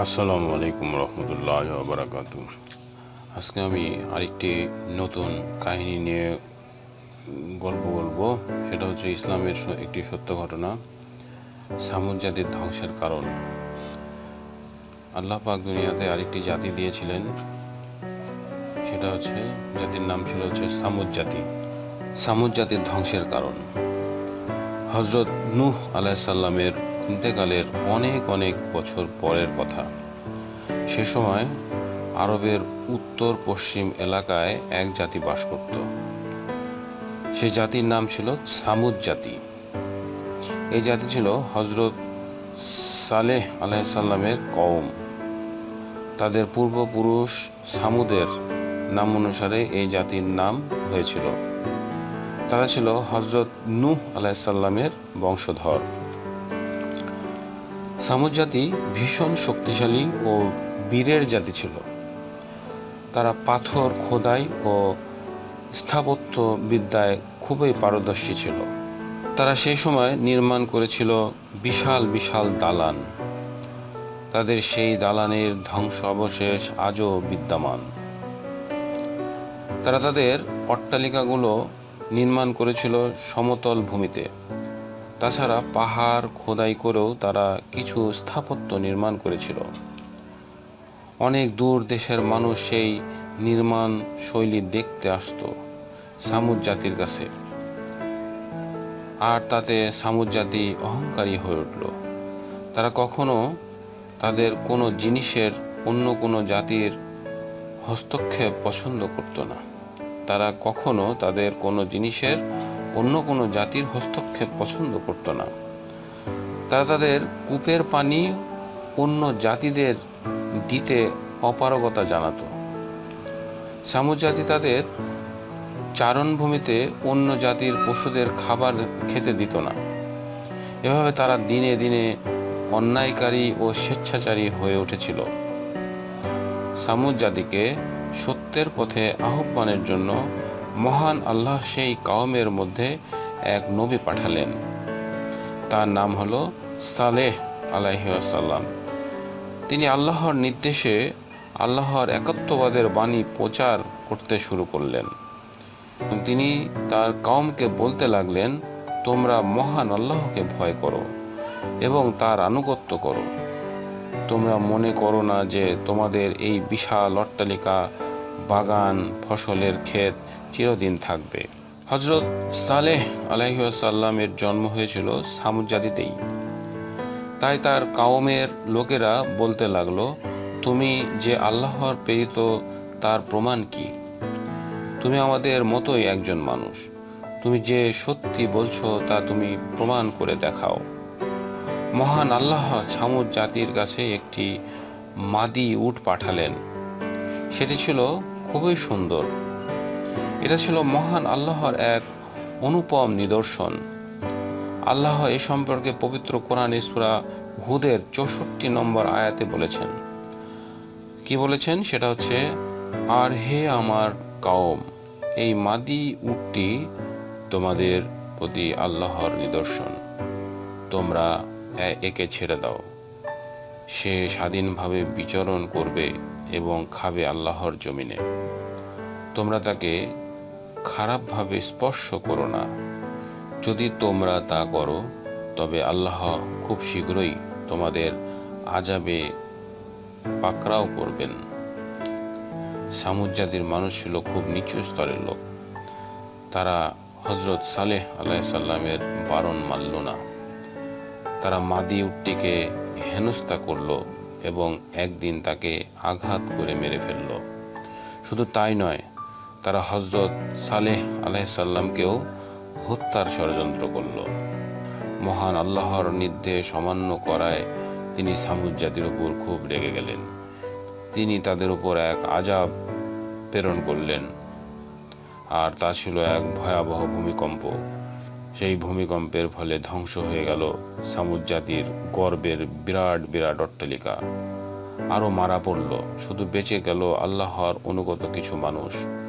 আসসালামু আলাইকুম রহমতুল্লাহ বারাকাতু আজকে আমি আরেকটি নতুন কাহিনী নিয়ে গল্প বলব। সেটা হচ্ছে ইসলামের একটি সত্য ঘটনা, সামুদ জাতির ধ্বংসের কারণ। আল্লাহ পাক দুনিয়াতে আরেকটি জাতি দিয়েছিলেন। সেটা হচ্ছে, জাতির নাম ছিল হচ্ছে সামুদ জাতি। সামুদ জাতির ধ্বংসের কারণ। হজরত নূহ আলাইসাল্লামের ইন্তেকালের অনেক অনেক বছর পরের কথা। সে সময় আরবের উত্তর পশ্চিম এলাকায় এক জাতি বাস করত। সে জাতির নাম ছিল সামুদ জাতি। এই জাতি ছিল হজরত সালেহ আলাইসাল্লামের কওম। তাদের পূর্বপুরুষ সামুদের নাম অনুসারে এই জাতির নাম হয়েছিল। তারা ছিল হজরত নূহ আলাইসাল্লামের বংশধর। সামুদ জাতি ভীষণ শক্তিশালী ও বীরের জাতি ছিল। তারা পাথর, খোদাই ও স্থাপত্য বিদ্যায় খুবই পারদর্শী ছিল। তারা সেই সময় নির্মাণ করেছিল বিশাল বিশাল দালান। তাদের সেই দালানের ধ্বংস অবশেষ আজও বিদ্যমান। তারা তাদের অট্টালিকাগুলো নির্মাণ করেছিল সমতল ভূমিতে। তাছাড়া পাহাড় খোদাই করেও তারা কিছু স্থাপত্য নির্মাণ করেছিল। অনেক দূর দেশের মানুষ সেই নির্মাণ শৈলী দেখতে আসতো সামুদ জাতির কাছে। আর তাতে সামুদ জাতি অহংকারী হয়ে উঠল। তারা কখনো তাদের কোনো জিনিসের অন্য কোনো জাতির হস্তক্ষেপ পছন্দ করতো না। তারা কখনো তাদের কোনো জিনিসের অন্য কোনো জাতির হস্তক্ষেপ পছন্দ করত না। তারা তাদের কূপের পানি অন্য জাতিদের দিতে অপারগতা জানাতো। সামুদ জাতি তাদের চারণভূমিতে অন্য জাতির পশুদের খাবার খেতে দিত না। এভাবে তারা দিনে দিনে অন্যায়কারী ও স্বেচ্ছাচারী হয়ে উঠেছিল। সামুদ জাতিকে সত্যের পথে আহ্বানের জন্য মহান আল্লাহ সেই কাওমের মধ্যে এক নবী পাঠালেন। তার নাম হলো সালেহ আলাইসাল্লাম তিনি আল্লাহর নির্দেশে আল্লাহর একাত্মবাদের বাণী প্রচার করতে শুরু করলেন। তিনি তার কাউমকে বলতে লাগলেন, তোমরা মহান আল্লাহকে ভয় করো এবং তার আনুগত্য করো। তোমরা মনে করো না যে তোমাদের এই বিশাল অট্টালিকা বাগান, ফসলের ক্ষেত চিরদিন থাকবে। হজরত সালেহ আলাইসাল্লামের জন্ম হয়েছিল সামুদ জাতিতেই তাই তার কাওমের লোকেরা বলতে লাগল, তুমি যে আল্লাহর প্রেরিত, তার প্রমাণ কি? তুমি আমাদের মতোই একজন মানুষ। তুমি যে সত্যি বলছো, তা তুমি প্রমাণ করে দেখাও। মহান আল্লাহ ছামুদ জাতির কাছে একটি মাদি উট পাঠালেন। সেটি ছিল খুবই সুন্দর। এটা ছিল মহান আল্লাহর এক অনুপম নিদর্শন। আল্লাহ এ সম্পর্কে পবিত্র কোরআন ইসুরা হুদের চৌষট্টি নম্বর আয়াতে বলেছেন। কি বলেছেন? সেটা হচ্ছে, আর হে আমার কাওম, এই মাদি উটটি তোমাদের প্রতি আল্লাহর নিদর্শন। তোমরা একে ছেড়ে দাও। সে স্বাধীনভাবে বিচরণ করবে এবং খাবে আল্লাহর জমিনে। তোমরা তাকে খারাপভাবে স্পর্শ করো না। যদি তোমরা তা করো, তবে আল্লাহ খুব শীঘ্রই তোমাদের আজাবে পাকড়াও করবেন। সামুদ জাতির মানুষ ছিল খুব নিচু স্তরের লোক। তারা হজরত সালেহ আলাইসাল্লামের বারণ মানল না। তারা মাদি উটটিকে হেনস্থা করল এবং একদিন তাকে আঘাত করে মেরে ফেলল। শুধু তাই নয় তারা হজরত সালেহ আলাইসাল্লামকেও হত্যার ষড়যন্ত্র করল। মহান আল্লাহর নির্দেশ অমান্য করায় তিনি সামুদ জাতির উপর খুব রেগে গেলেন। তিনি তাদের উপর এক আজাব প্রেরণ করলেন। আর তা ছিল এক ভয়াবহ ভূমিকম্প। সেই ভূমিকম্পের ফলে ধ্বংস হয়ে গেল সামুদ জাতির গর্বের বিরাট বিরাট অট্টালিকা। আরও মারা পড়ল, শুধু বেঁচে গেল আল্লাহর অনুগত কিছু মানুষ।